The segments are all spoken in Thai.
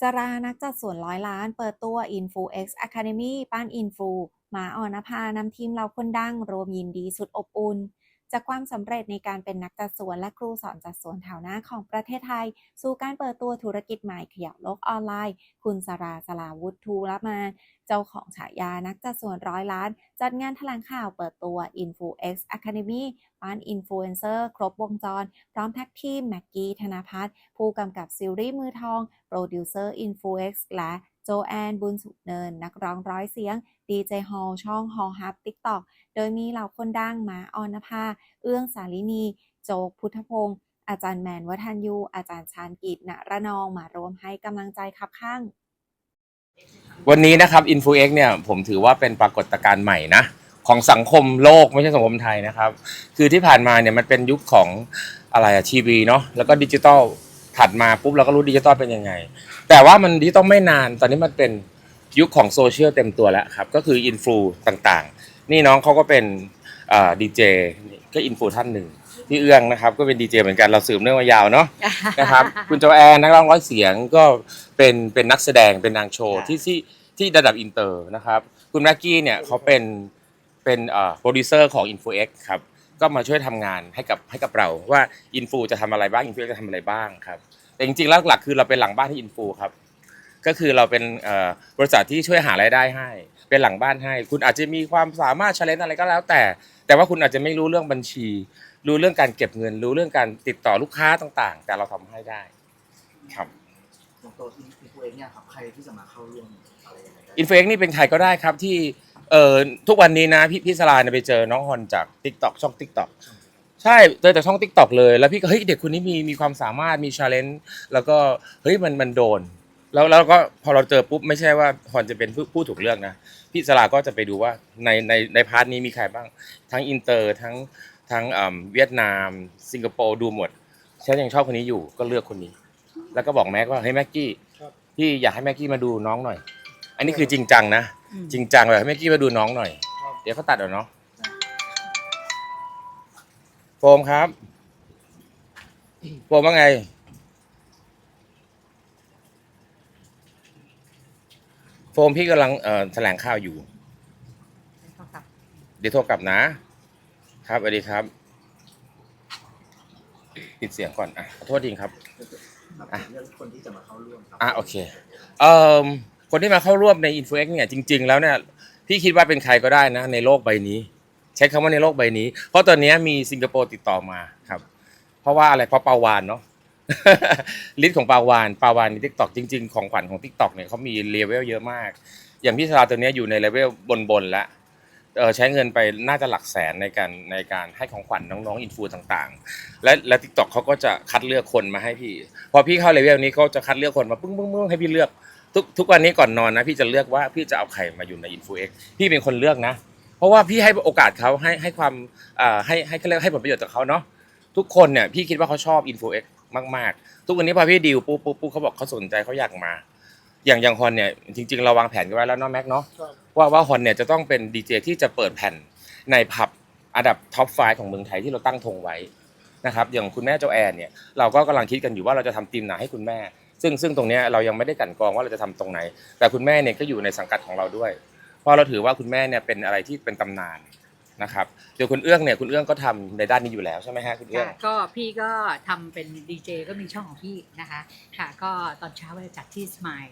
สรานักจัดสวนร้อยล้าน เปิดตัว InfuX Academy ป้านอินฟูหมาออนภานำทีมเราคนดังรวมยินดีสุดอบอุ่น จากความสำเร็จในการเป็นนักจัดสวนและครูสอนจัดสวนแถวหน้าของประเทศไทย สู่การเปิดตัวธุรกิจใหม่ขยับโลกออนไลน์ คุณสราสลาวุฒิทูละมานเจ้าของฉายานักจัดสวนร้อยล้าน จัดงานแถลงข่าวเปิดตัว Influ X Academy ป้านอินฟลูเอนเซอร์ครบวงจร พร้อมแท็กทีมแม็กกี้ธนพัฒน์ผู้กำกับซีรีส์มือทอง โปรดิวเซอร์ Influ X และ โจแอนบุญสุเนิน นักร้องร้อยเสียงดีเจฮอลช่องฮอลฮับติ๊กต็อกโดยมีเหล่าคนดังหมาออนภา เอื้องสาลินี โจกพุทธพงศ์อาจารย์แมนวัฒนยู อาจารย์ชาญกิจณระนองมารวมให้กำลังใจคับข้าง วันนี้นะครับ InfoX เนี่ยผมถือว่าเป็นปรากฏการณ์ใหม่นะ ของสังคมโลกไม่ใช่สังคมไทยนะครับ คือที่ผ่านมาเนี่ยมันเป็นยุคของอะไรอะทีวีเนาะแล้วก็ดิจิตอล ถัดมาปุ๊บเราก็รู้ดิจิตอลเป็นยังไง แต่ว่ามันดิจิตอลไม่นานตอนนี้มันเป็นยุคของโซเชียลเต็มตัวแล้วครับ ก็คืออินฟลูต่างๆ นี่น้องเขาก็เป็นดีเจก็อินฟลูท่านหนึ่งพี่เอื้องนะครับก็เป็นดีเจเหมือนกันเราสืบเนื่องมายาวเนาะนะครับคุณโจแอนนักร้องร้อยเสียงก็เป็นเป็นนักแสดงเป็นนางโชว์ค่ะที่ที่ที่ระดับอินเตอร์นะครับ คุณแม็กกี้เนี่ยเขาเป็นเป็นเอ่อโปรดิวเซอร์ของ InfoX ครับ ก็มาช่วยทำงานให้กับให้กับเรา ว่าอินฟูจะทำอะไรบ้างอินฟูจะทำอะไรบ้างครับแต่จริงๆแล้วหลักๆคือเราเป็นหลังบ้านที่อินฟูครับก็คือเราเป็นเอ่อบริษัทที่ช่วยหารายได้ให้ เป็นหลังบ้านให้ คุณอาจจะมีความสามารถชาเลนอะไรก็แล้วแต่ แต่ว่าคุณอาจจะไม่รู้เรื่องบัญชี รู้เรื่องการเก็บเงิน รู้เรื่องการติดต่อลูกค้าต่างๆ แต่เราทำให้ได้ครับของตัวอินฟลูเอนซ์เนี่ยครับใครที่จะมาเข้าร่วมอะไรยังไงได้อินฟลูเอ็กนี่เป็นใครก็ได้ครับที่ เอ่อทุกวันนี้นะพี่พี่สลาเนี่ยไปเจอน้องฮอนจาก Tik t o k ช่อง Tik t o k ใช่เจอจากช่อง Tik t o k เลย แล้วพี่ก็เฮ้ยเด็กคนนี้มีมีความสามารถมีชาเลนจ์แล้วก็เฮ้ยมันมันโดน แล้วแล้วก็พอเราเจอปุ๊บไม่ใช่ว่าฮอนจะเป็นผู้ผู้ถูกเลือกนะพี่สลาก็จะไปดูว่าในในในพาร์ทนี้มีใครบ้าง ทั้งอินเตอร์ทั้งทั้งเอ่อเวียดนาม สิงคโปร์ดูหมดฉันยังชอบคนนี้อยู่ก็เลือกคนนี้ แล้วก็บอกแม็กว่าเฮ้ยแม็กกี้พี่อยากให้แม็กกี้มาดูน้องหน่อย อันนี้คือจริงจังนะ จริงจังเลยให้แม็กกี้มาดูน้องหน่อยเดี๋ยวเขาตัดเอาเนาะโฟมครับโฟมว่าไง โฟมพี่กำลังเอ่อแถลงข่าวอยู่ เดี๋ยวโทรกลับนะ ครับสวัสดีครับ ปิดเสียงก่อนอะขอโทษทีครับอะเรื่องคนที่จะมาเข้าร่วมครับ อะโอเค เอ่อ คนที่มาเข้าร่วมใน InfoX เนี่ยจริง ๆ แล้วเนี่ยพี่คิดว่าเป็นใครก็ได้นะ ในโลกใบนี้ ใช้คำว่าในโลกใบนี้ เพราะตอนนี้มีสิงคโปร์ติดต่อมาครับ เพราะว่าอะไรเพราะปาวานเนาะลิสต์ของปาวานปาวานในทิกตอกจริง ๆ ของขวัญของทิกตอกเนี่ยเขามีเลเวลเยอะมาก อย่างพี่สลาตัวนี้อยู่ในเลเวลบนๆแล้วใช้เงินไปน่าจะหลักแสนในการในการให้ของขวัญน้องๆอินฟูต่างๆ และและทิกตอกเขาก็จะคัดเลือกคนมาให้พี่ พอพี่เข้าเลเวลนี้เขาจะคัดเลือกคนมาปึ้งปึ้งปึ้งให้พี่เลือก ทุกทุกวันนี้ก่อนนอนนะพี่จะเลือกว่าพี่จะเอาใครมาอยู่ในอินฟูเอ็กพี่เป็นคนเลือกนะ เพราะว่าพี่ให้โอกาสเขาให้ให้ความอ่าให้ให้เขาเรียกให้ผลประโยชน์จากเขาเนาะทุกคนเนี่ยพี่คิดว่าเขาชอบอินฟูเอ็กมากๆ ทุกวันนี้พอพี่ดีลปุ๊บปุ๊บปุ๊บเขาบอกเขาสนใจเขาอยากมา อย่างอย่างฮอนเนี่ยจริงๆเราวางแผนกันไว้แล้วเนาะแม็กเนาะว่าว่าฮอนเนี่ยจะต้องเป็นดีเจที่จะเปิดแผ่นในผับอันดับท็อปไฟของเมืองไทยที่เราตั้งธงไว้นะครับอย่างคุณแม่โจแอนเนี่ยเราก็กำลังคิดกันอยู่ว่าเราจะทำทีมไหนให้คุณแม่ ซึ่งซึ่งตรงเนี้ยเรายังไม่ได้กลันกรองว่าเราจะทำตรงไหน แต่คุณแม่เนี่ยก็อยู่ในสังกัดของเราด้วย เพราะเราถือว่าคุณแม่เนี่ยเป็นอะไรที่เป็นตำนานนะครับเดี๋ยวคุณเอื้องเนี่ยคุณเอื้องก็ทำในด้านนี้อยู่แล้วใช่ไหมฮะคุณเอื้องค่ะก็พี่ก็ทำเป็นดีเจก็มีช่องของพี่นะคะค่ะก็ตอนเช้าเราจัดที่สมาย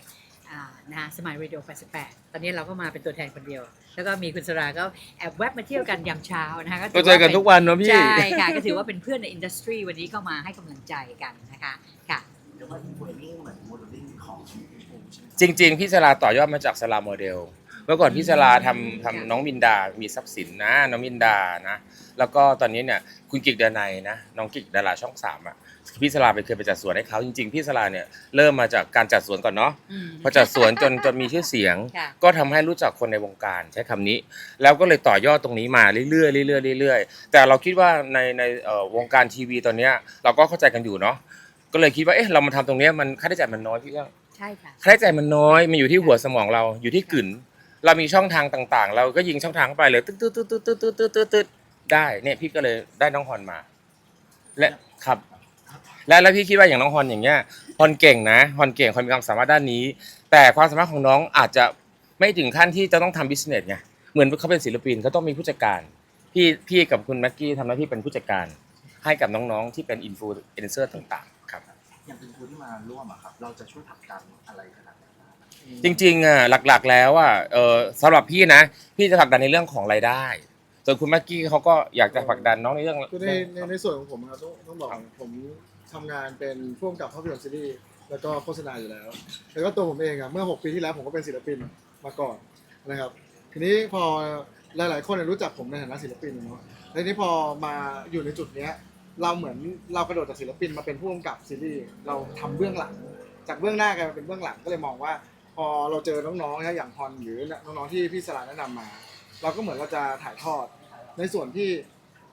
อ่านะคะสมายเรดิโอ88 ตอนนี้เราก็มาเป็นตัวแทนคนเดียว แล้วก็มีคุณสราก็แอบแวบมาเที่ยวกันยามเช้านะคะก็เจอกันทุกวันเนอะพี่ ใช่ค่ะก็ถือว่าเป็นเพื่อนในอินดัสทรีวันนี้ก็มาให้กำลังใจกันนะคะค่ะ เรียกว่าอินฟลูเอนซ์นี่เหมือนโมเดลลิ่งของอินฟูใช่ไหมจริง ๆ พี่สลาต่อยอดมาจากสลาโมเดล เมื่อก่อนพี่สลาทำทำน้องมินดา มีทรัพย์สินนะ น้องมินดานะ แล้วก็ตอนนี้เนี่ยคุณกิกดานัยนะ น้องกิกดาราช่องสามอะ พี่สลาไปเคยไปจัดสวนให้เขาจริง ๆ พี่สลาเนี่ยเริ่มมาจากการจัดสวนก่อนเนาะมพอจัดสวนจนจนมีชื่อเสียง ค่ะ ก็ทำให้รู้จักคนในวงการใช้คำนี้ แล้วก็เลยต่อยอดตรงนี้มาเรื่อยๆเรื่อยๆเรื่อยๆแต่เราคิดว่าในในเอ่อวงการทีวีตอนเนี้ยเราก็เข้าใจกันอยู่เนาะ ก็เลยคิดว่าเอ๊ะเรามาทำตรงเนี้ยมันค่าใช้จ่ายมันน้อยพี่เอื้อง ใช่ค่ะ ค่าใช้จ่ายมันน้อย มันอยู่ที่หัวสมองเรา อยู่ที่กลืนเรามีช่องทางต่างๆ เราก็ยิงช่องทางเข้าไปเลย ตึ๊ดตึ๊ดตึ๊ดตึ๊ดตึ๊ดตึ๊ดตึ๊ดตึ๊ดตึ๊ดได้เนี่ยพี่ก็เลยได้น้องฮอนมา และครับ และแล้วพี่คิดว่าอย่างน้องฮอนอย่างเงี้ยฮอนเก่งนะฮอนเก่งฮอนมีความสามารถด้านนี้ แต่ความสามารถของน้องอาจจะไม่ถึงขั้นที่จะต้องทำบิสเนสไงเหมือนเขาเป็นศิลปินเขาต้องมีผู้จัดการ พี่พี่กับคุณแม็กกี้ทำหน้าที่เป็นผู้จัดการ ให้กับน้องๆที่เป็นอินฟลูเอนเซอร์ต่างๆครับ อย่างคุณครูที่มาร่วมอะครับ เราจะช่วยผลักดันอะไรขนาดไหนบ้างจริงๆอะหลักๆ แล้วอะเออสำหรับพี่นะ พี่จะผลักดันในเรื่องของรายได้ส่วนคุณแม็กกี้เขาก็อยากจะผลักดันน้องในเรื่อง คือในในในส่วนของผมนะครับต้องต้องบอกผมทำงานเป็นผู้กำกับภาพยนตร์ซีรีส์แล้วก็โฆษณาอยู่แล้ว แล้วก็ตัวผมเองอะเมื่อ 6 ปีที่แล้วผมก็เป็นศิลปินมาก่อนนะครับ ทีนี้พอหลาย ๆ คนเนี่ยรู้จักผมในฐานะศิลปินเนาะแล้วทีนี้พอมาอยู่ในจุดเนี้ย เราเหมือนเรากระโดดจากศิลปินมาเป็นผู้กำกับซีรีส์เราทำเบื้องหลัง จากเบื้องหน้ากลายมาเป็นเบื้องหลังก็เลยมองว่า พอเราเจอน้องๆนะอย่างฮอนหรือน้องๆที่พี่สลาแนะนำมา เราก็เหมือนเราจะถ่ายทอด ในส่วนที่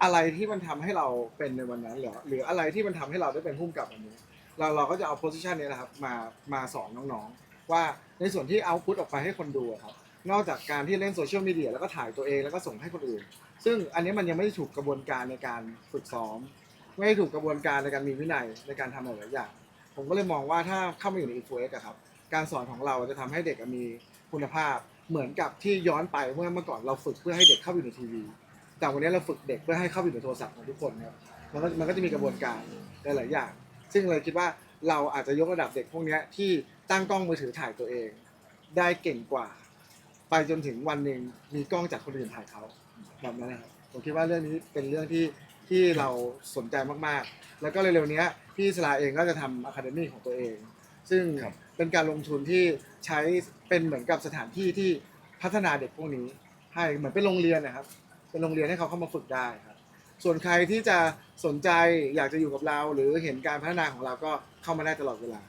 อะไรที่มันทำให้เราเป็นในวันนั้นหรือหรืออะไรที่มันทำให้เราได้เป็นผู้กำกับวันนี้ เราเราก็จะเอาโพสิชันนี้นะครับมามาสอนน้องๆ ว่าในส่วนที่เอาพุตออกไปให้คนดูอะครับนอกจากการที่เล่นโซเชียลมีเดียแล้วก็ถ่ายตัวเองแล้วก็ส่งให้คนอื่น ซึ่งอันนี้มันยังไม่ได้ถูกกระบวนการในการฝึกซ้อม ไม่ได้ถูกกระบวนการในการมีวินัยในการทำหลายๆอย่าง ผมก็เลยมองว่าถ้าเข้ามาอยู่ในอินฟูเอะครับ การสอนของเราจะทำให้เด็กมีคุณภาพ เหมือนกับที่ย้อนไปเมื่อเมื่อก่อนเราฝึกเพื่อให้เด็กเข้าไปอยู่ในทีวี แต่วันนี้เราฝึกเด็กเพื่อให้เข้าไปอยู่ในโทรศัพท์ของทุกคนครับ มันก็มันก็จะมีกระบวนการหลายๆอย่าง ซึ่งเลยคิดว่าเราอาจจะยกระดับเด็กพวกเนี้ยที่ตั้งกล้องมือถือถ่ายตัวเอง ได้เก่งกว่า ไปจนถึงวันหนึ่งมีกล้องจากคนอื่นถ่ายเขาแบบนั้นนะครับผมคิดว่าเรื่องนี้เป็นเรื่องที่ ที่เราสนใจมากๆ แล้วก็เร็วๆเนี้ยพี่สลาเองก็จะทำอะคาเดมี่ของตัวเอง ซึ่งครับเป็นการลงทุนที่ใช้เป็นเหมือนกับสถานที่ที่พัฒนาเด็กพวกนี้ ให้เหมือนเป็นโรงเรียนนะครับ เป็นโรงเรียนให้เขาเข้ามาฝึกได้ครับ ส่วนใครที่จะสนใจอยากจะอยู่กับเรา หรือเห็นการพัฒนาของเราก็เข้ามาได้ตลอดเวลา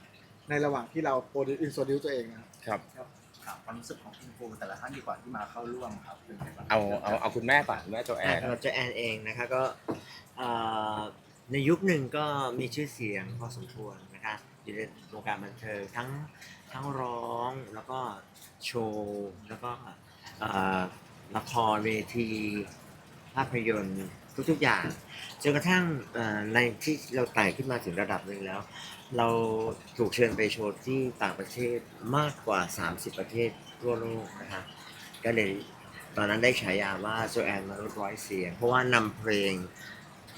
ในระหว่างที่เราโปรดิวอินโซดิวตัวเองนะครับ ครับ ถามความรู้สึกของคุณครูแต่ละท่านดีกว่าที่มาเข้าร่วมครับเป็นไงบ้างเอาเอาเอาคุณแม่ก่อนคุณแม่โจแอนเราจะแอนเองนะคะก็เอ่อในยุคหนึ่งก็มีชื่อเสียงพอสมควรนะคะอยู่ในวงการบันเทิงทั้งทั้งร้องแล้วก็โชว์แล้วก็เอ่อละครเวทีภาพยนตร์ทุกๆอย่างจนกระทั่งเอ่อในที่เราไต่ขึ้นมาถึงระดับหนึ่งแล้ว เราถูกเชิญไปโชว์ที่ต่างประเทศมากกว่า 30 ประเทศทั่วโลกนะคะก็เลยตอนนั้นได้ฉายาว่าโจแอนมนุษย์ร้อยเสียง เพราะว่านำเพลง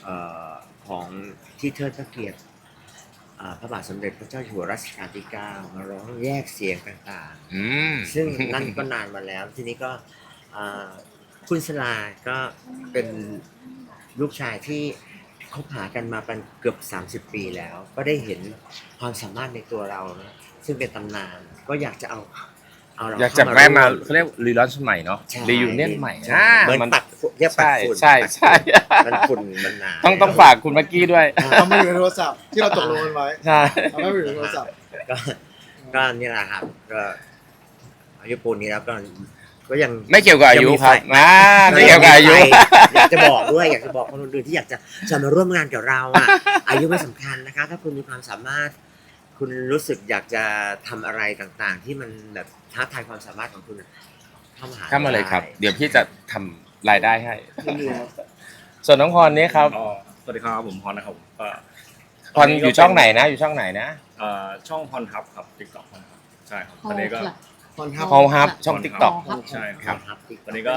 เออของที่เทิดพระเกียรติอ่าพระบาทสมเด็จพระเจ้าอยู่หัวรัชกาลที่ 9 มาร้องแยกเสียงต่างอืมๆซึ่งนั่นก็นานมาแล้ว ทีนี้ก็อ่าคุณสลาก็เป็นลูกชายที่ คบหากันมาเป็นเกือบ 30 ปีแล้ว ก็ได้เห็นความสามารถในตัวเรานะซึ่งเป็นตำนาน ก็อยากจะเอาเอาเราอยากจะเข้แวะมาร่วเขาเรียกรีลอนชใหม่เนาะใช่รียูเนียนใหม่ใช่อ่าเหมือนมันปัดฝุ่นเรียกปัดใช่ฝุ่นใช่ปัดใช่มันฝุ่นมันหนาต้องต้องฝากคุณแม็กกี้ด้วยอ่าทำมาอยู่ในโทรศัพท์ที่เราตกลงกันไว้ใช่ทำให้อยู่ในโทรศัพท์ก็ก็นี่แหละครับก็อายุปูนนี้แล้วก็ ก็ยัง ไม่เกี่ยวกับอายุครับยังมีไฟอ่าไม่เกี่ยวกับอายุ อยากจะบอกด้วยอยากจะบอกคนอื่นๆที่อยากจะจะมาร่วมงานกับเราอะ อายุไม่สำคัญนะคะ ถ้าคุณมีความสามารถ คุณรู้สึกอยากจะทำอะไรต่างๆ ที่มันแบบท้าทายความสามารถของคุณอะเข้ามาหาเข้ามาเลยครับได้เดี๋ยวพี่จะทำรายได้ให้ยินดีครับส่วนน้องพรนี่ครับอ๋อสวัสดีครับผมพรนะครับผมก็พรอยู่ช่องไหนนะ อยู่ช่องไหนนะ เอ่อช่องพรทับครับติ๊กต็อกพรทับใช่ครับตอนนี้ก็ ตอนครับพอครับช่องติ๊กต็อก ใช่ครับครับ ตอนนี้ก็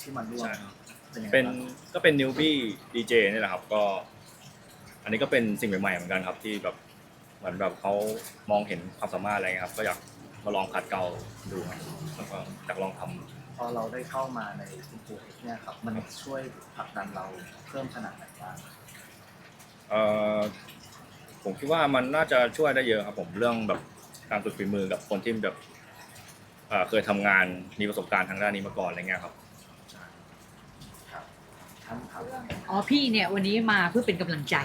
ที่มาร่วมใช่ครับเป็นยังไงเป็นบ้างก็เป็นนิวบี้ดีเจนี่แหละครับก็ อันนี้ก็เป็นสิ่งใหม่ๆเหมือนกันครับ ที่แบบเหมือนแบบเขามองเห็นความสามารถอะไรเงี้ยครับ ก็อยากมาลองขัดเกลาดูครับแล้วก็อยากลองทำ พอเราได้เข้ามาในอินฟลูเอนเนี่ยครับ มันช่วยผลักดันเราเพิ่มขนาดไหนบ้าง เอ่อผมคิดว่ามันน่าจะช่วยได้เยอะครับผมเรื่องแบบการฝึกฝีมือกับคนที่แบบเอ่อเคยทำงานมีประสบการณ์ทางด้านนี้มาก่อนอะไรเงี้ยครับครับ ท่านครับอ๋อพี่เนี่ยวันนี้มาเพื่อเป็นกำลังใจ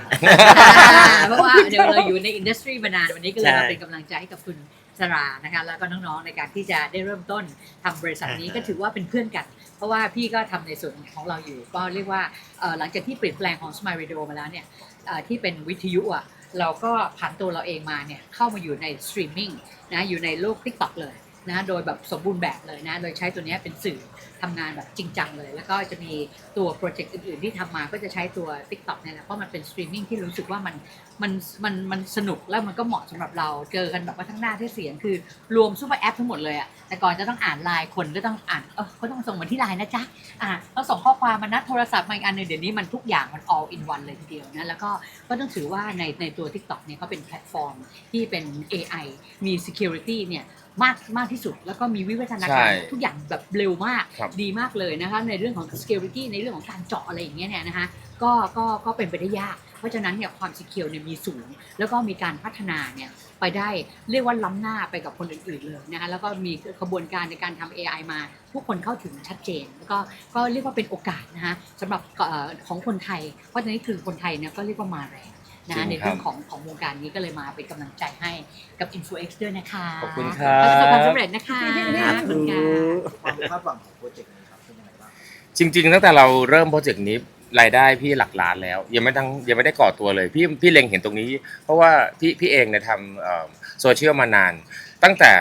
เพราะว่าเดี๋ยวเราอยู่ในอินดัสทรีมานานวันนี้ก็เลยใช่มาเป็นกำลังใจให้กับคุณสรานะคะแล้วก็น้องๆในการที่จะได้เริ่มต้นทำบริษัทนี้อ่าฮะ ก็ถือว่าเป็นเพื่อนกัน เพราะว่าพี่ก็ทำในส่วนของเราอยู่ ก็เรียกว่าเอ่อหลังจากที่เปลี่ยนแปลงของ Smile Radio มาแล้วเนี่ยเอ่อที่เป็นวิทยุอะเราก็ผ่านตัวเราเองมาเนี่ยเข้ามาอยู่ในสตรีมมิ่งนะอยู่ในโลก TikTok เลย นะโดยแบบสมบูรณ์แบบเลยนะ โดยใช้ตัวนี้เป็นสื่อทำงานแบบจริงจังเลย แล้วก็จะมีตัวโปรเจกต์อื่นๆ ที่ทำมาก็จะใช้ตัว TikTok เนี่ยแหละเพราะมันเป็นสตรีมมิ่งที่รู้สึกว่ามันมันมันมันสนุกแล้วมันก็เหมาะสำหรับเราเจอกันแบบว่าทั้งหน้าที่เสียงคือรวมซุปเปอร์แอปทั้งหมดเลยอะแต่ก่อนจะต้องอ่านไลน์คนก็ต้องอ่านเออเขาต้องส่งมาที่ไลน์นะจ๊ะอ่าต้องส่งข้อความมานัดโทรศัพท์มาอีกอันหนึงเดี๋ยวนี้มันทุกอย่างมัน all in one เลยทีเดียวนะแล้วก็ก็ต้องถือว่าในในตัว TikTok เนี่ยเขาเป็นแพลตฟอร์มที่เป็น AI มี security เนี่ยมากมากที่สุด แล้วก็มีวิวัฒนาการ ใช่ทุกอย่างแบบเร็วมากครับดีมากเลยนะคะในเรื่องของ security ในเรื่องของการเจาะอะไรอย่างเงี้ยเนี่ยนะคะก็ก็ก็เป็นไปได้ยาก เพราะฉะนั้นเนี่ยความ secure เนี่ยมีสูง แล้วก็มีการพัฒนาเนี่ยไปได้เรียกว่าล้ำหน้าไปกับคนอื่นๆเลยนะคะแล้วก็มีกระบวนการในการทำ AI มาทุกคนเข้าถึงชัดเจน แล้วก็ก็เรียกว่าเป็นโอกาสนะคะสำหรับเอ่อของคนไทย เพราะฉะนั้นคือคนไทยเนี่ยก็เรียกว่ามาแรงนะ จริคะงในครับเรื่องของของวงการนี้ก็เลยมาเป็นกำลังใจให้กับ InfoX ด้วยนะคะขอบคุณครับขอให้ประสบความสำเร็จนะคะขอบคุณค่ะ ความคาดหวังของโปรเจกต์นี้ครับเป็นยังไงบ้างจริงๆตั้งแต่เราเริ่มโปรเจกต์นี้รายได้พี่หลักล้านแล้ว ยังไม่ตั้งยังไม่ได้ก่อตัวเลย พี่พี่เล็งเห็นตรงนี้ เพราะว่าพี่พี่เองเนี่ยทำโซเชียลมานาน ตั้งแต่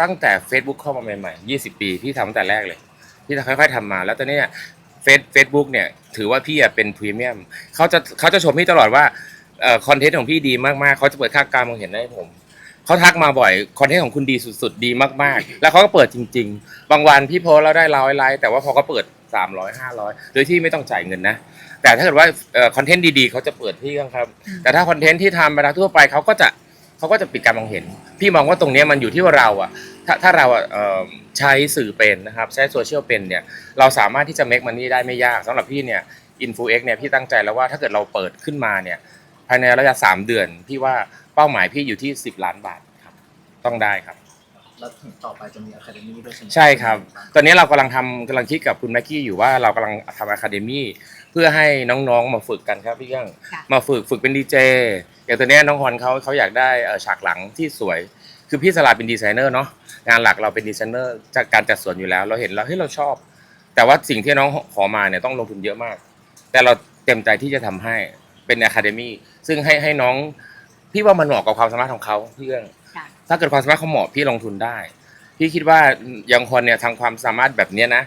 ตั้งแต่ Facebook เข้ามาใหม่ๆ20 ปี พี่ทำตั้งแต่แรกเลย พี่ค่อยๆทำมา แล้วตอนเนี้เฟซเฟซบุ๊กเนี่ยถือว่าพี่อะเป็นพรีเมียมเขาจะเขาจะชมพี่ตลอดว่า คอนเทนต์ของพี่ดีมากๆเขาจะเปิดค่ากลางมองเห็นให้ผมเขาทักมาบ่อยคอนเทนต์ของคุณดีสุดๆ ดีมากๆ แล้วเขาก็เปิดจริง ๆ บางวันพี่โพสต์แล้วได้ร้อยไลค์แต่ว่าพอเขาเปิด 300 500 โดยที่ไม่ต้องจ่ายเงินนะ แต่ถ้าเกิดว่าคอนเทนต์ดีๆเขาจะเปิดพี่ครับ แต่ถ้าคอนเทนต์ที่ทำไปแล้วทั่วไปเขาก็จะเขาก็จะปิดการมองเห็น พี่มองว่าตรงเนี้ยมันอยู่ที่ว่าเราอะถ้าถ้าเราอะเอ่อใช้สื่อเป็นนะครับใช้โซเชียลเป็นเนี่ยเราสามารถที่จะ make money ได้ไม่ยากสำหรับพี่เนี่ย InfoX เนี่ยพี่ตั้งใจแล้วว่าถ้าเกิดเราเปิดขึ้นมาเนี่ย ภายในระยะ3เดือน พี่ว่าเป้าหมายพี่อยู่ที่10ล้านบาทครับ ต้องได้ครับ แล้วถึงต่อไปจะมีอะคาเดมี่ด้วยใช่ไหมใช่ครับ ตอนนี้เรากำลังทำกำลังคิดกับคุณแม็กกี้อยู่ว่าเรากำลังทำอะคาเดมี่เพื่อให้น้องๆมาฝึกกันครับพี่เก้งค่ะ มาฝึกฝึกเป็นดีเจอย่างตัวเนี้ยน้องฮอนเขาเขาอยากได้เอ่อฉากหลังที่สวย คือพี่สลาเป็นดีไซเนอร์เนาะงานหลักเราเป็นดีไซเนอร์จากการจัดสวนอยู่แล้ว เราเห็นแล้วเฮ้ยเราชอบ แต่ว่าสิ่งที่น้องขอมาเนี่ยต้องลงทุนเยอะมาก แต่เราเต็มใจที่จะทำให้ เป็นอะคาเดมี่ซึ่งให้ให้น้องพี่ว่ามันเหมาะกับความสามารถของเขาพี่เก้งค่ะ ถ้าเกิดความสามารถเขาเหมาะพี่ลงทุนได้ พี่คิดว่ายังคนเนี่ยทางความสามารถแบบเนี้ยนะ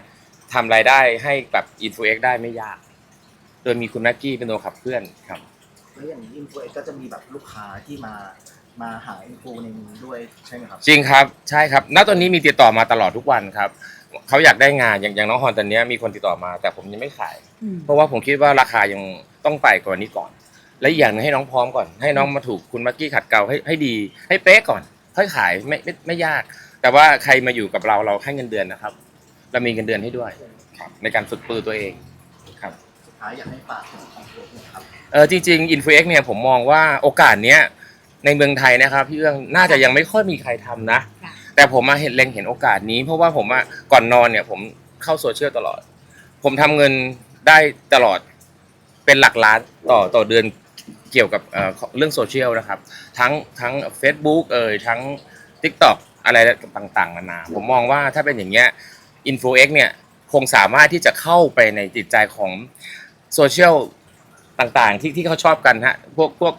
ทำรายได้ให้กับอินฟูเอ็กได้ไม่ยาก โดยมีคุณแม็กกี้เป็นตัวขับเคลื่อนครับ แล้วอย่างนี้อินฟูเอ็กก็จะมีแบบลูกค้าที่มามาหาอินฟูในนี้ด้วยใช่ไหมครับ จริงครับใช่ครับ ณตอนนี้มีติดต่อมาตลอดทุกวันครับ เขาอยากได้งานอย่างอย่างน้องฮอนตอนเนี้ยมีคนติดต่อมา แต่ผมยังไม่ขาย อืมเพราะว่าผมคิดว่าราคายังต้องไปกว่านี้ก่อน และอีกอย่างหนึงให้น้องพร้อมก่อน ให้น้องมาถูกคุณแม็กกี้ขัดเกลาให้ให้ดี ให้เป๊ะก่อนค่อยขายไม่ไม่ไม่ยาก แต่ว่าใครมาอยู่กับเราเราให้เงินเดือนนะครับ เรามีเงินเดือนให้ด้วยครับ ในการฝึกปรือตัวเองครับ สุดท้ายอยากให้ฝากถึงของตัวเนี่ยครับ เออจริงๆ InfoX เนี่ยผมมองว่าโอกาสเนี้ยในเมืองไทยนะครับพี่เอื้องน่าจะยังไม่ค่อยมีใครทำนะค่ะ แต่ผมมาเห็นเล็งเห็นโอกาสนี้ เพราะว่าผมอะก่อนนอนเนี่ย ผมเข้าโซเชียลตลอด ผมทำเงินได้ตลอดเป็นหลักล้านต่อต่อเดือนเกี่ยวกับเรื่องโซเชียลนะครับ ทั้งทั้ง Facebook เอ่ยทั้ง TikTok อะไรต่างๆนานาผมมองว่าถ้าเป็นอย่างเงี้ย InfoX เอ็กเนี่ยคงสามารถที่จะเข้าไปในจิตใจของโซเชียลต่างๆ ที่ที่เขาชอบกันฮะพวกพวก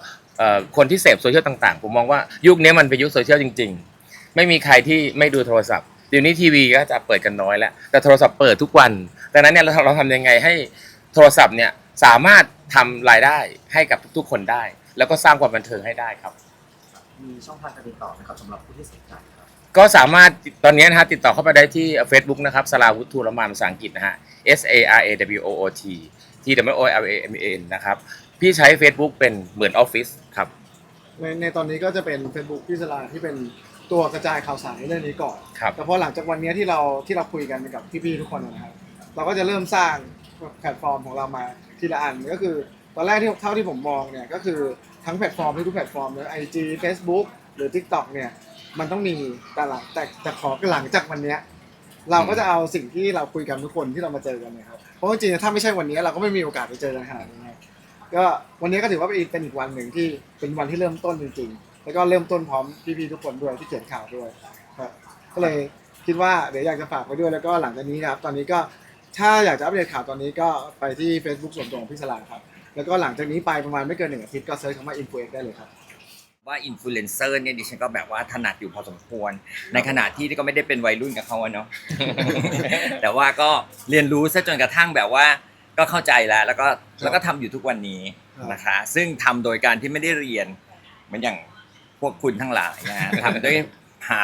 คนที่เสพโซเชียลต่างๆ ผมมองว่ายุคนี้มันเป็นยุคโซเชียลจริง ๆ ไม่มีใครที่ไม่ดูโทรศัพท์เดี๋ยวนี้ทีวีก็จะเปิดกันน้อยแล้ว แต่โทรศัพท์เปิดทุกวันดังนั้นเนี่ยเราเราทำยังไงให้โทรศัพท์เนี่ยสามารถทำรายได้ให้กับทุกๆคนได้ แล้วก็สร้างความบันเทิงให้ได้ครับ มีช่องทางการติดต่อไหมครับสำหรับผู้ที่สนใจครับ ก็สามารถตอนนี้นะฮะติดต่อเข้าไปได้ที่ Facebook นะครับสลาวุฒิทูรมานภาษาอังกฤษนะฮะ S A R A W O O T T W O L A M A N นะครับ พี่ใช้ Facebook เป็นเหมือนออฟฟิศครับ ในในตอนนี้ก็จะเป็น Facebook พิศลาที่เป็น ตัวกระจายข่าวสารในเรื่องนี้ก่อน ครับ แต่พอหลังจากวันนี้ที่เราที่เราคุยกันกับพี่ๆทุกคนนะครับ เราก็จะเริ่มสร้างแพลตฟอร์มของเรามาทีละอันก็คือ ตอนแรกที่เท่าที่ผมมองเนี่ยก็คือทั้งแพลตฟอร์มทุกๆแพลตฟอร์มเลยไอจีเฟซบุ๊กหรือ TikTok เนี่ยมันต้องมีแต่หลังแต่แต่ขอหลังจากวันเนี้ยเราก็จะเอาสิ่งที่เราคุยกันทุกคนที่เรามาเจอกันเนี่ยครับเพราะจริงๆถ้าไม่ใช่วันนี้เราก็ไม่มีโอกาสไปเจอกันขนาดนี้ครับก็วันนี้ก็ถือว่าเป็นอีกเป็นอีกวันหนึ่งที่เป็นวันที่เริ่มต้นจริงๆ แล้วก็เริ่มต้นพร้อมพี่ๆทุกคนด้วยที่เขียนข่าวด้วยครับก็เลยคิดว่าเดี๋ยวอยากจะฝากไว้ด้วยแล้วก็หลังจากนี้นะครับ ตอนนี้ก็ถ้าอยากจะอัปเดตข่าวตอนนี้ก็ไปที่ Facebook ส่วนตัวของพี่สลาครับแล้วก็หลังจากนี้ไปประมาณไม่เกินหนึ่งอาทิตย์ก็เซิร์ชคำว่า influence ได้เลยครับว่าอินฟลูเอนเซอร์เนี่ยดิฉันก็แบบว่าถนัดอยู่พอสมควร ในขณะที่ก็ไม่ได้เป็นวัยรุ่นกับเขาอะเนาะ แต่ว่าก็เรียนรู้ซะจนกระทั่งแบบว่าก็เข้าใจแล้ว แล้วก็แล้วก็ทำอยู่ทุกวันนี้นะคะ ซึ่งทำโดยการที่ไม่ได้เรียนเหมือนอย่าง พวกคุณทั้งหลายนะฮะทำด้วยหา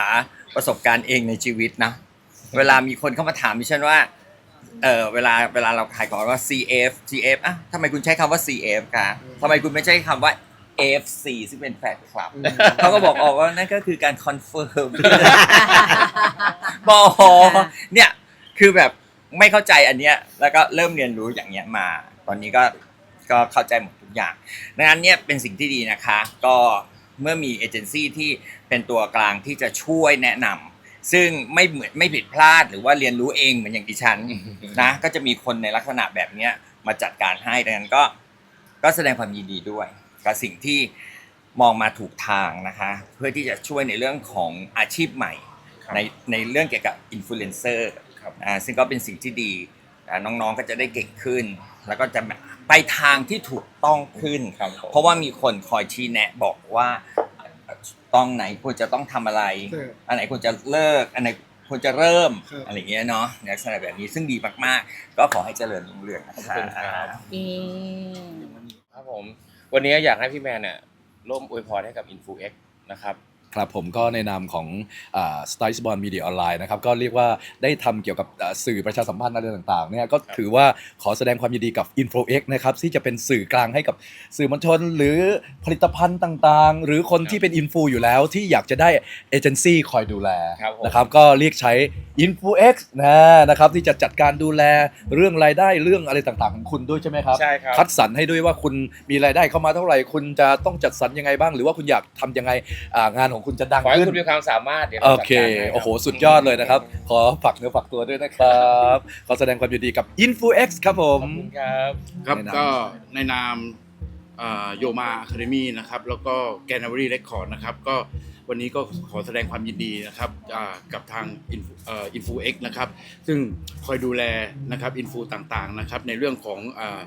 ประสบการณ์เองในชีวิตนะ เวลามีคนเข้ามาถามดิฉันว่าเออเวลาเวลาเราขายของว่า CF CF อะทำไมคุณใช้คำว่า CF คะทำไมคุณไม่ใช้คำว่า F C ซึ่งเป็นแฟนคลับเขาก็บอกออกว่านั่นก็คือการคอนเฟิร์มบอกเนี่ยคือแบบไม่เข้าใจอันเนี้ยแล้วก็เริ่มเรียนรู้อย่างเงี้ยมา ตอนนี้ก็ก็เข้าใจหมดทุกอย่างดังนั้นเนี่ยเป็นสิ่งที่ดีนะคะ ก็ เมื่อมีเอเจนซี่ที่เป็นตัวกลางที่จะช่วยแนะนำซึ่งไม่เหมือนไม่ผิดพลาดหรือว่าเรียนรู้เองเหมือนอย่างดิฉัน นะก็จะมีคนในลักษณะแบบเนี้ยมาจัดการให้ดังนั้นก็ก็แสดงความยินดีด้วย กับสิ่งที่มองมาถูกทางนะคะ เพื่อที่จะช่วยในเรื่องของอาชีพใหม่ ครับ ในในเรื่องเกี่ยวกับอินฟลูเอนเซอร์ครับอ่าซึ่งก็เป็นสิ่งที่ดีอ่าน้องๆก็จะได้เก่งขึ้น แล้วก็จะไปทางที่ถูกต้องขึ้น ครับผม เพราะว่ามีคนคอยชี้แนะบอกว่าต้องไหนควรจะต้องทำอะไรใช่อันไหนควรจะเลิก อันไหนควรจะเริ่มครับ อะไรอย่างเงี้ยเนาะในลักษณะแบบนี้ซึ่งดีมากๆ ก็ขอให้เจริญรุ่งเรืองนะขอบครัคุณครับบเอ๊ะครับผม วันนี้อยากให้พี่แมนเนี่ยร่วมอวยพรให้กับ InfoX นะครับ ครับผมก็ในนามของสไตล์บอลมีเดียออนไลน์นะครับก็เรียกว่าได้ทำเกี่ยวกับอ่าสื่อประชาสัมพันธ์อะไรต่างๆเนี่ยก็ถือว่าขอแสดงความยินดีกับ InfoX นะครับที่จะเป็นสื่อกลางให้กับสื่อมวลชน หรือผลิตภัณฑ์ต่างๆ หรือคนที่เป็นอินฟูอยู่แล้วที่อยากจะได้เอเจนซี่คอยดูแลครับผมนะครับก็เรียกใช้ InfoX นะนะครับที่จะจัดการดูแลเรื่องรายได้เรื่องอะไรต่างๆของคุณด้วยใช่ไหมครับใช่ครับคัดสรรให้ด้วยว่าคุณมีรายได้เข้ามาเท่าไหร่ คุณจะต้องจัดสรรยังไงบ้าง หรือว่าคุณอยากทำยังไงอ่างานของคุณจะดังขอให้ขึ้น คุณมีความสามารถเดี๋ยวโอเราจัดเค การให้ครับ โอ้โห สุดยอดเลยนะครับ ขอฝากเนื้อฝากตัวด้วยนะครับ ขอแสดงความยินดีกับ InfoX ครับผขม อบคุณครับ ครับในนาม ก็ในนามโยมาอะคาเดมี่นะครับแล้วก็แกนนา r รีเรคคอร์ดนะครับก็วันนี้ก็ขอแสดงความยินดีนะครับอ่ากับทางอินอินฟูเอ็กนะครับซึ่งคอยดูแลนะครับอินฟูต่างๆนะครับในเรื่องของอา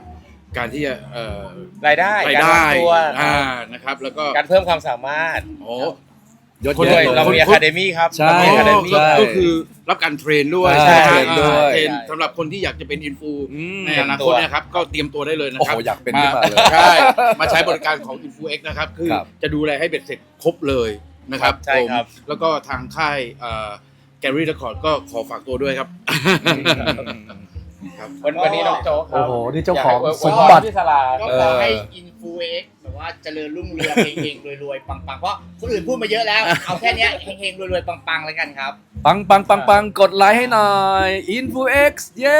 การที่จะเอ่อรายได้รายการได้วางตัว อ่านะครับแล้วก็การเพิ่มความสามารถ โอ้ ยศคนแยะด้วยลยเรามีคน Academy ครับใช่ เรามี Academy ใช่ก็คือรับการเทรนด้วยใช่ไหมเทรนด้วย เทรนสำหรับคนที่อยากจะเป็นอินฟูอืม ในอนาคตเนะครับ ก็เตรียมตัวได้เลยนะโอ้คโหรับอยากเป็นขึ้นมาเลย ใช่มาใช้บริการของ InfoX นะครับ คือครับจะดูแลให้เบ็ดเสร็จครบเลยนะครับใช่ครับผมแล้วก็ทางค่ายแกลลี่เรคคอร์ดก็ขอฝากตัวด้วยครับ ครับวันวันนี้น้องโจ๊กครับโอ้โห นี่เจ้าของยกให้สมบัติพี่สลาก็ขอให้อินฟูเอ็กแบบว่าเจริญรุ่งเรืองเฮงๆรวยๆปังๆเพราะคนอื่นพูดมาเยอะแล้ว เอาแค่เนี้ยเฮงๆรวยๆปังๆแล้วกันครับ ปังปังปังปังกดไลค์ให้หน่อย InfoX เย้